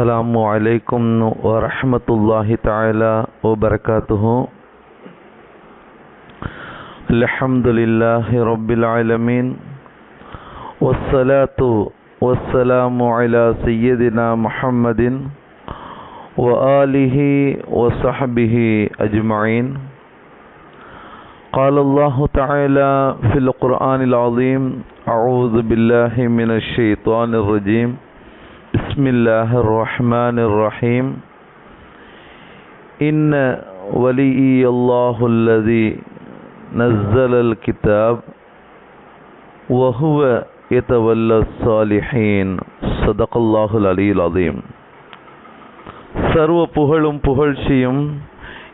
السلام عليكم ورحمة الله تعالى وبركاته. الحمد لله رب العالمين. والصلاة والسلام على سيدنا محمد وآله وصحبه أجمعين. قال الله تعالى في القرآن العظيم أعوذ بالله من الشيطان الرجيم. بسم الله الرحمن الرحيم إن ولي الله الذي نزل الكتاب وهو يتولى الصالحين صدق الله العلي العظيم சர்வ புகழும் புகழ்ச்சியும்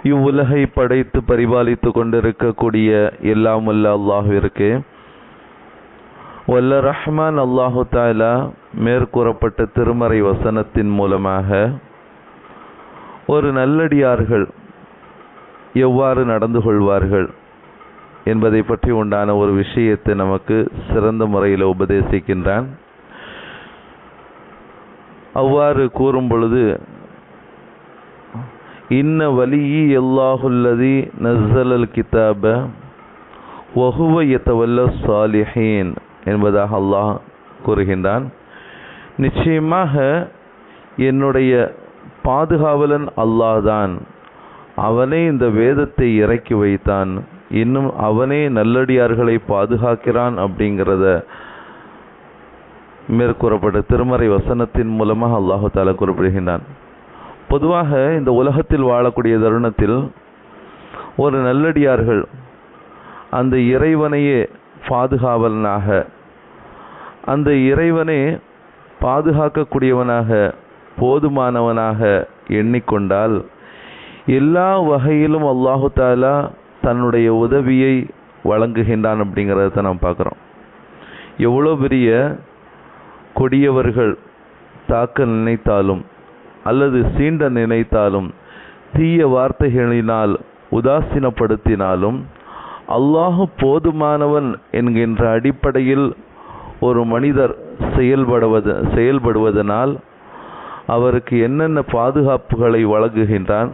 இவ்வுலகை படைத்து பரிபாலித்து கொண்டிருக்கக்கூடிய எல்லாம் வல்ல அல்லாஹுவிற்கு வல்ல ரஹ்மான் அல்லாஹு தாலா மேற்கூறப்பட்ட திருமறை வசனத்தின் மூலமாக ஒரு நல்லடியார்கள் எவ்வாறு நடந்து கொள்வார்கள் என்பதை பற்றி உண்டான ஒரு விஷயத்தை நமக்கு சிறந்த முறையில் உபதேசிக்கின்றான். அவ்வாறு கூறும் பொழுது இன்ன வலியி எல்லாஹுல்லதி நஸ்ஸலல் கிதாப வஹுவ யத்தவல்ல சாலிஹீன் என்பதாக அல்லாஹ் கூறுகின்றான். நிச்சயமாக என்னுடைய பாதுகாவலன் அல்லாதான் அவனே இந்த வேதத்தை இறக்கி வைத்தான். இன்னும் அவனே நல்லடியார்களை பாதுகாக்கிறான் அப்படிங்கிறத மேற்கூறப்பட்ட திருமறை வசனத்தின் மூலமாக அல்லாஹு தாலா குறிப்பிடுகின்றான். பொதுவாக இந்த உலகத்தில் வாழக்கூடிய தருணத்தில் ஒரு நல்லடியார்கள் அந்த இறைவனையே பாதுகாவலனாக அந்த இறைவனே பாதுகாக்கக்கூடியவனாக போதுமானவனாக எண்ணிக்கொண்டால் எல்லா வகையிலும் அல்லாஹு தாலா தன்னுடைய உதவியை வழங்குகின்றான் அப்படிங்கிறத நாம் பார்க்குறோம். எவ்வளோ பெரிய கொடியவர்கள் தாக்க நினைத்தாலும் அல்லது சீண்ட நினைத்தாலும் தீய வார்த்தைகளினால் உதாசீனப்படுத்தினாலும் அல்லாஹு போதுமானவன் என்கின்ற அடிப்படையில் ஒரு மனிதர் செயல்படுவது செயல்படுவதனால் அவருக்கு என்னென்ன பாதுகாப்புகளை வழங்குகின்றான்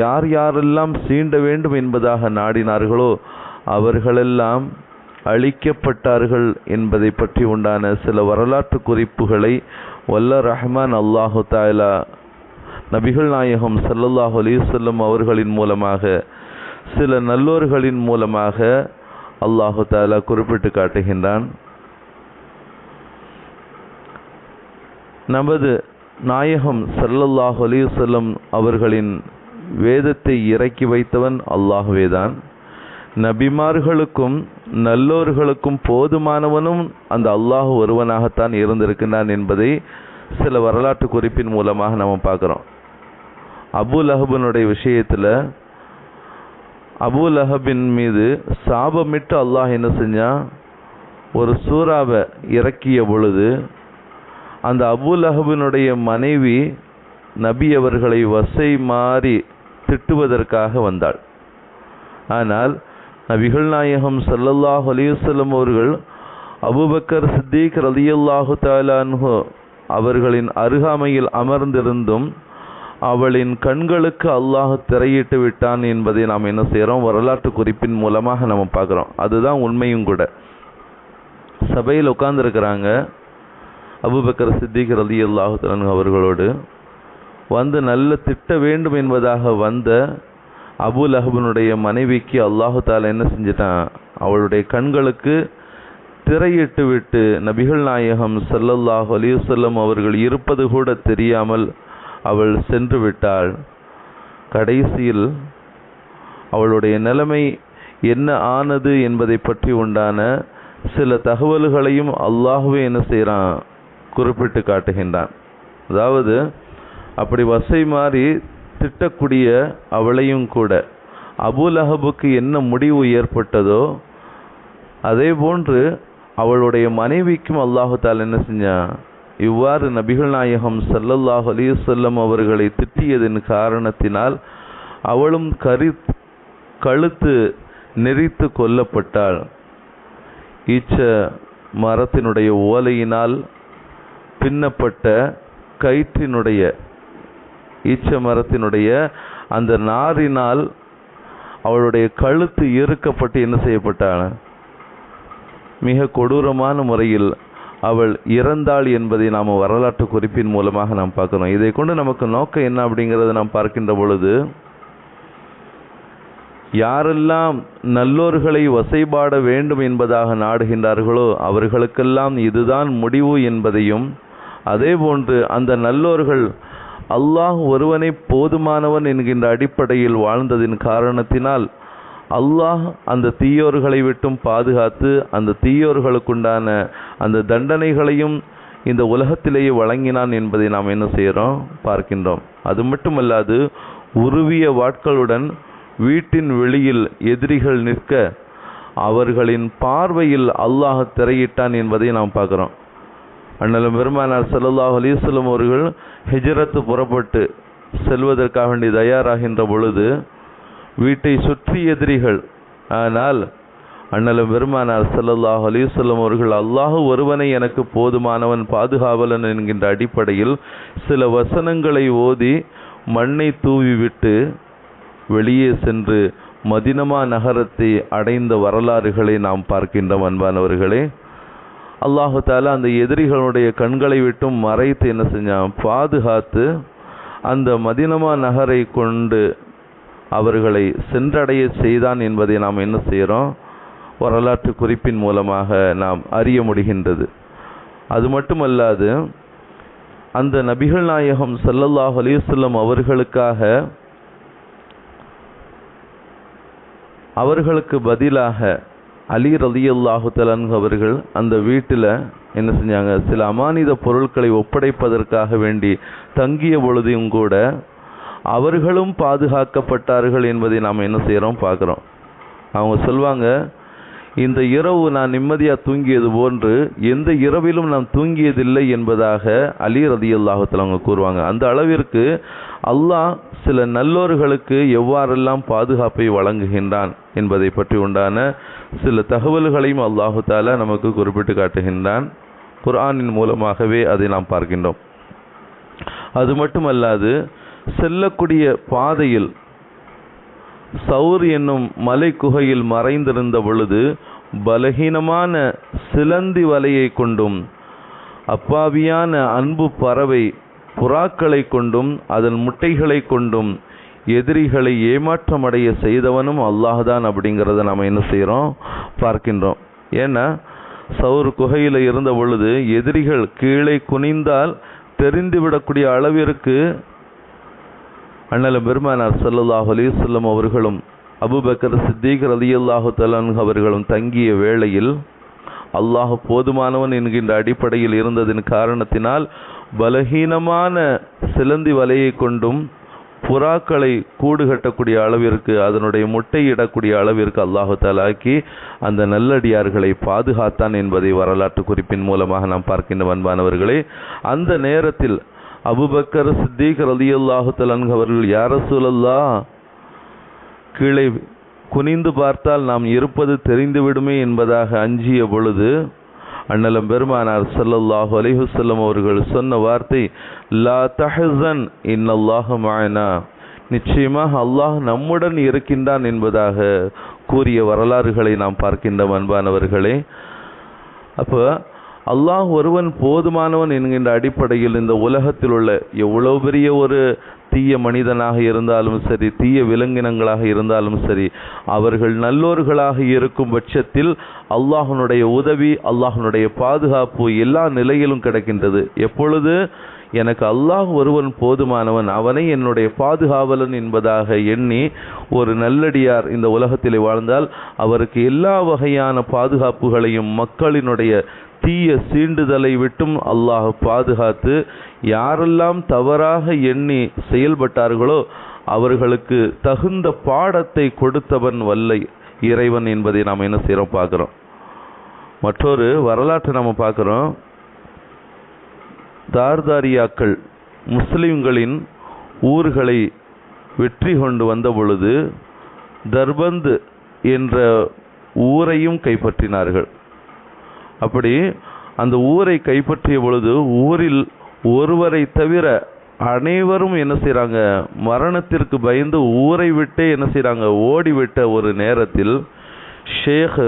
யார் யாரெல்லாம் சீண்ட வேண்டும் என்பதாக நாடினார்களோ அவர்களெல்லாம் அழிக்கப்பட்டார்கள் என்பதை பற்றி உண்டான சில வரலாற்று குறிப்புகளை வல்ல ரஹ்மான் அல்லாஹு தாலா நபிகள் நாயகம் சல்லல்லாஹு அலிசல்லம் அவர்களின் மூலமாக சில நல்லோர்களின் மூலமாக அல்லாஹு தாலா குறிப்பிட்டு காட்டுகின்றான். நமது நாயகம் சல்லல்லாஹ் அலிசல்லம் அவர்களின் வேதத்தை இறக்கி வைத்தவன் அல்லாஹுவேதான். நபிமார்களுக்கும் நல்லோர்களுக்கும் போதுமானவனும் அந்த அல்லாஹ் ஒருவனாகத்தான் இருந்திருக்கின்றான் என்பதை சில வரலாற்று குறிப்பின் மூலமாக நம்ம பார்க்குறோம். அபு அஹபனுடைய விஷயத்தில் அபு லஹபின் மீது சாபமிட்டு அல்லாஹ் என்ன செஞ்சான்? ஒரு சூறாவை இறக்கிய பொழுது அந்த அபுலஹபினுடைய மனைவி நபி அவர்களை வசை மாறி திட்டுவதற்காக வந்தாள். ஆனால் நபிகள் நாயகம் சல்லல்லாஹ் அலிவசல்லம் அவர்கள் அபுபக்கர் சித்திக் ரலியல்லாஹு தாலான்ஹு அவர்களின் அருகாமையில் அமர்ந்திருந்தும் அவளின் கண்களுக்கு அல்லாஹ் திரையிட்டு விட்டான் என்பதை நாம் என்ன செய்கிறோம் வரலாற்று குறிப்பின் மூலமாக நம்ம பார்க்குறோம். அதுதான் உண்மையும் கூட. சபையில் உட்கார்ந்துருக்கிறாங்க. அபுபக்கர் சித்திக் ரலி அல்லாஹு அவர்களோடு வந்து நல்ல திட்ட வேண்டும் என்பதாக வந்த அபு லஹபனுடைய மனைவிக்கு அல்லாஹு தாலா என்ன செஞ்சிட்டான்? அவளுடைய கண்களுக்கு திரையிட்டு விட்டு நபிகள் நாயகம் சல்லல்லாஹ் அலிவசல்லம் அவர்கள் இருப்பது கூட தெரியாமல் அவள் சென்று விட்டாள். கடைசியில் அவளுடைய நிலைமை என்ன ஆனது என்பதை பற்றி உண்டான சில தகவல்களையும் அல்லாஹுவே என்ன செய்கிறான் குறிப்பிட்டு காட்டுகின்றான். அதாவது அப்படி வசை மாறி திட்டக்கூடிய அவளையும் கூட அபுல் அஹபுக்கு என்ன முடிவு ஏற்பட்டதோ அதே போன்று அவளுடைய மனைவிக்கும் அல்லாஹு தால் என்ன செஞ்சான்? இவ்வாறு நபிகள் நாயகம் சல்லல்லாஹ் அலிசல்லம் அவர்களை திட்டியதன் காரணத்தினால் அவளும் கரி கழுத்து நெறித்து கொல்லப்பட்டாள். ஈச்ச மரத்தினுடைய ஓலையினால் பின்னப்பட்ட கயிற்றினுடைய ஈச்ச மரத்தினுடைய அந்த நாரினால் அவளுடைய கழுத்து இறுக்கப்பட்டு என்ன செய்யப்பட்டாள் மிக கொடூரமான முறையில் அவள் இறந்தாள் என்பதை நாம் வரலாற்று குறிப்பின் மூலமாக நாம் பார்க்கிறோம். இதை கொண்டு நமக்கு நோக்கம் என்ன அப்படிங்கிறத நாம் பார்க்கின்ற பொழுது யாரெல்லாம் நல்லோர்களை வசைபாட வேண்டும் என்பதாக நாடுகின்றார்களோ அவர்களுக்கெல்லாம் இதுதான் முடிவு என்பதையும் அதேபோன்று அந்த நல்லோர்கள் அல்லாஹ் ஒருவனை போதுமானவன் என்கின்ற அடிப்படையில் வாழ்ந்ததின் காரணத்தினால் அல்லாஹ் அந்த தீயோர்களை விட்டும் பாதுகாத்து அந்த தீயோர்களுக்குண்டான அந்த தண்டனைகளையும் இந்த உலகத்திலேயே வழங்கினான் என்பதை நாம் என்ன செய்கிறோம்? பார்க்கின்றோம். அது மட்டுமல்லாது உருவிய வாட்களுடன் வீட்டின் வெளியில் எதிரிகள் நிற்க அவர்களின் பார்வையில் அல்லாஹ் திரையிட்டான் என்பதை நாம் பார்க்குறோம். அண்ணலும் பெருமானார் செல்லல்லாஹ் அலிஸ்லம் அவர்கள் ஹிஜரத்து புறப்பட்டு செல்வதற்காக வேண்டி தயாராகின்ற பொழுது வீட்டை சுற்றி எதிரிகள் ஆனால் அண்ணலும் பெருமானார் செல்லல்லாஹ் அலைஹி அவர்கள் அல்லாஹு ஒருவனை எனக்கு போதுமானவன் பாதுகாவலன் என்கின்ற அடிப்படையில் சில வசனங்களை ஓதி மண்ணை தூவிவிட்டு வெளியே சென்று மதினமா நகரத்தை அடைந்த வரலாறுகளை நாம் பார்க்கின்றோம் அன்பானவர்களே. அல்லாஹு தாலா அந்த எதிரிகளுடைய கண்களை விட்டும் மறைத்து என்ன செஞ்சான்? பாதுகாத்து அந்த மதினமா நகரை கொண்டு அவர்களை சென்றடைய செய்தான் என்பதை நாம் என்ன செய்கிறோம் வரலாற்று குறிப்பின் மூலமாக நாம் அறிய முடிகின்றது. அது மட்டுமல்லாது அந்த நபிகள் நாயகம் சல்லல்லாஹ் அலைஹி அவர்களுக்காக அவர்களுக்கு பதிலாக அலி ரலியல்லாஹு தலன்கு அவர்கள் அந்த வீட்டில் என்ன செஞ்சாங்க? சில அமானித பொருட்களை ஒப்படைப்பதற்காக வேண்டி தங்கிய பொழுதையும் கூட அவர்களும் பாதுகாக்கப்பட்டார்கள் என்பதை நாம் என்ன செய்கிறோம் பார்க்குறோம். அவங்க சொல்வாங்க இந்த இரவு நான் நிம்மதியாக தூங்கியது போன்று எந்த இரவிலும் நான் தூங்கியதில்லை என்பதாக அலி ரதியல்லாஹத்தில் அவங்க கூறுவாங்க. அந்த அளவிற்கு அல்லாஹ் சில நல்லோர்களுக்கு எவ்வாறெல்லாம் பாதுகாப்பை வழங்குகின்றான் என்பதை பற்றி உண்டான சில தகவல்களையும் அல்லாஹு தாலா நமக்கு குறிப்பிட்டு காட்டுகின்றான். குர்ஆனின் மூலமாகவே அதை நாம் பார்க்கின்றோம். அது மட்டுமல்லாது செல்லக்கூடிய பாதையில் சவுர் என்னும் மலை குகையில் மறைந்திருந்த பொழுது பலகீனமான சிலந்தி வலையை கொண்டும் அப்பாவியான அன்பு பறவை புறாக்களை கொண்டும் அதன் முட்டைகளை கொண்டும் எதிரிகளை ஏமாற்றமடைய செய்தவனும் அல்லாஹான் அப்படிங்கிறத நாம் என்ன செய்கிறோம் பார்க்கின்றோம். ஏன்னா சவுர் குகையில் இருந்த பொழுது எதிரிகள் கீழே குனிந்தால் தெரிந்துவிடக்கூடிய அளவிற்கு அண்ணல பெருமானார் ஸல்லல்லாஹு அலிசல்லம் அவர்களும் அபுபக்கர் சித்திக் ரலியல்லாஹு தலன் அவர்களும் தங்கிய வேளையில் அல்லாஹ் போதுமானவன் என்கின்ற அடிப்படையில் இருந்ததின் காரணத்தினால் பலகீனமான சிலந்தி வலையை கொண்டும் புறாக்களை கூடு கட்டக்கூடிய அளவிற்கு அதனுடைய முட்டையிடக்கூடிய அளவிற்கு அல்லாஹு தாலாக்கி அந்த நல்லடியார்களை பாதுகாத்தான் என்பதை வரலாற்று குறிப்பின் மூலமாக நாம் பார்க்கின்ற அன்பானவர்களே. அந்த நேரத்தில் அபுபக்கர் சித்திக் ரலியல்லாஹு தலன் அவர்கள் யார சூழல்லா கீழே குனிந்து பார்த்தால் நாம் இருப்பது தெரிந்துவிடுமே என்பதாக அஞ்சிய பொழுது அண்ணலம் பெருமானார் சல்லல்லாஹு அலைஹி வஸல்லம் அவர்கள் சொன்ன வார்த்தை லா தஹசன் இன்னல்லாஹு மாயனா நிச்சயமாக அல்லாஹ் நம்முடன் இருக்கின்றான் என்பதாக கூறிய வரலாறுகளை நாம் பார்க்கின்ற அன்பானவர்களே. அப்போ அல்லாஹ் ஒருவன் போதுமானவன் என்கின்ற அடிப்படையில் இந்த உலகத்தில் உள்ள எவ்வளோ பெரிய ஒரு தீய மனிதனாக இருந்தாலும் சரி தீய விலங்கினங்களாக இருந்தாலும் சரி அவர்கள் நல்லோர்களாக இருக்கும் பட்சத்தில் அல்லாஹனுடைய உதவி அல்லாஹனுடைய பாதுகாப்பு எல்லா நிலையிலும் கிடைக்கின்றது. எப்பொழுது? எனக்கு அல்லாஹ் ஒருவன் போதுமானவன் அவனை என்னுடைய பாதுகாவலன் என்பதாக எண்ணி ஒரு நல்லடியார் இந்த உலகத்தில் வாழ்ந்தால் அவருக்கு எல்லா வகையான பாதுகாப்புகளையும் மக்களினுடைய தீய சீண்டுதலை விட்டும் அல்லாஹ் பாதுகாத்து யாரெல்லாம் தவறாக எண்ணி செயல்பட்டார்களோ அவர்களுக்கு தகுந்த பாடத்தை கொடுத்தவன் வல்லை இறைவன் என்பதை நாம் என்ன செய்கிறோம் பார்க்குறோம். மற்றொரு வரலாற்றை நம்ம பார்க்குறோம். தார்தாரியாக்கள் முஸ்லிம்களின் ஊர்களை வெற்றி கொண்டு வந்த பொழுது தர்பந்த் என்ற ஊரையும் கைப்பற்றினார்கள். அப்படி அந்த ஊரை கைப்பற்றிய பொழுது ஊரில் ஒருவரை தவிர அனைவரும் என்ன செய்கிறாங்க மரணத்திற்கு பயந்து ஊரை விட்டே என்ன செய்கிறாங்க ஓடிவிட்ட ஒரு நேரத்தில் ஷேக்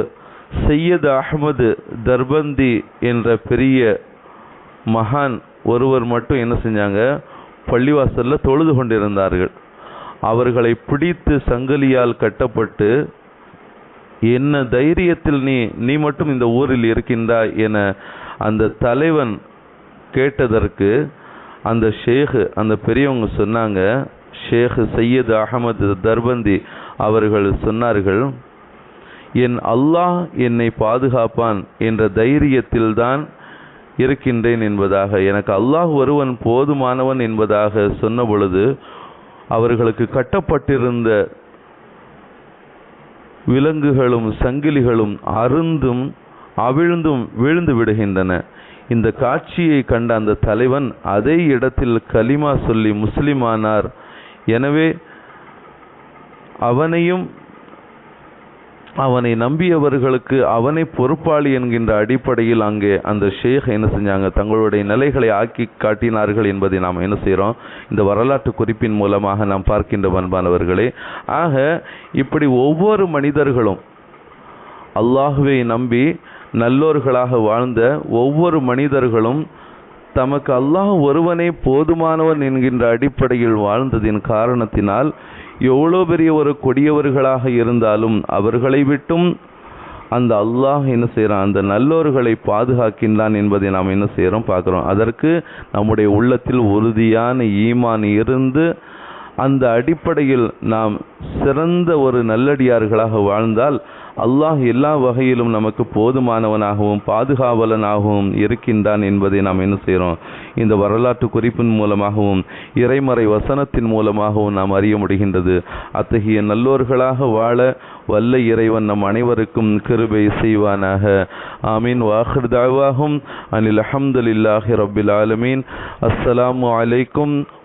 சையத் அஹ்மது தர்பந்தி என்ற பெரிய மகான் ஒருவர் மட்டும் என்ன செஞ்சாங்க? பள்ளிவாசலில் தொழுது கொண்டிருந்தார்கள். அவர்களை பிடித்து சங்கிலியால் கட்டப்பட்டு என்ன தைரியத்தில் நீ நீ மட்டும் இந்த ஊரில் இருக்கின்றாய் என அந்த தலைவன் கேட்டதற்கு அந்த ஷேகு அந்த பெரியவங்க சொன்னாங்க ஷேக் சையது அகமது தர்பந்தி அவர்கள் சொன்னார்கள் என் அல்லாஹ் என்னை பாதுகாப்பான் என்ற தைரியத்தில்தான் இருக்கின்றேன் என்பதாக. எனக்கு அல்லாஹ் ஒருவன் போதுமானவன் என்பதாக சொன்ன பொழுது அவர்களுக்கு கட்டப்பட்டிருந்த விலங்குகளும் சங்கிலிகளும் அருந்தும் அவிழ்ந்தும் விழுந்து விடுகின்றன. இந்த காட்சியை கண்ட அந்த தலைவன் அதே இடத்தில் கலிமா சொல்லி முஸ்லிமானார் எனவே அவனையும் அவனை நம்பியவர்களுக்கு அவனை பொறுப்பாளி என்கின்ற அடிப்படையில் அங்கே அந்த ஷேக் என்ன செஞ்சாங்க? தங்களுடைய நிலைகளை ஆக்கி காட்டினார்கள் என்பதை நாம் என்ன செய்கிறோம் இந்த வரலாற்று குறிப்பின் மூலமாக நாம் பார்க்கின்ற பண்பானவர்களே ஆக இப்படி ஒவ்வொரு மனிதர்களும் அல்லாஹுவை நம்பி நல்லோர்களாக வாழ்ந்த ஒவ்வொரு மனிதர்களும் தமக்கு அல்லாஹ் ஒருவனே போதுமானவன் என்கின்ற அடிப்படையில் வாழ்ந்ததின் காரணத்தினால் எவ்வளோ பெரிய ஒரு கொடியவர்களாக இருந்தாலும் அவர்களை விட்டும் அந்த அல்லாஹ் என்ன செய்கிறான்? அந்த நல்லோர்களை பாதுகாக்கின்றான் என்பதை நாம் என்ன செய்கிறோம் பார்க்குறோம். அதற்கு நம்முடைய உள்ளத்தில் உறுதியான ஈமான் இருந்து அந்த அடிப்படையில் நாம் சிறந்த ஒரு நல்லடியார்களாக வாழ்ந்தால் அல்லாஹ் எல்லா வகையிலும் நமக்கு போதுமானவனாகவும் பாதுகாவலனாகவும் இருக்கின்றான் என்பதை நாம் என்ன செய்கிறோம்? இந்த வரலாற்று குறிப்பின் மூலமாகவும் இறைமறை வசனத்தின் மூலமாகவும் நாம் அறிய முடிகின்றது. அத்தகைய நல்லோர்களாக வாழ வல்ல இறைவன் நம் அனைவருக்கும் கிருபை செய்வானாக. ஆமீன். வாஹிர்தாவாகும் அனில் அஹமதுல்லாஹி ரபில் ஆலமீன். அஸ்ஸலாமு அலைக்கும்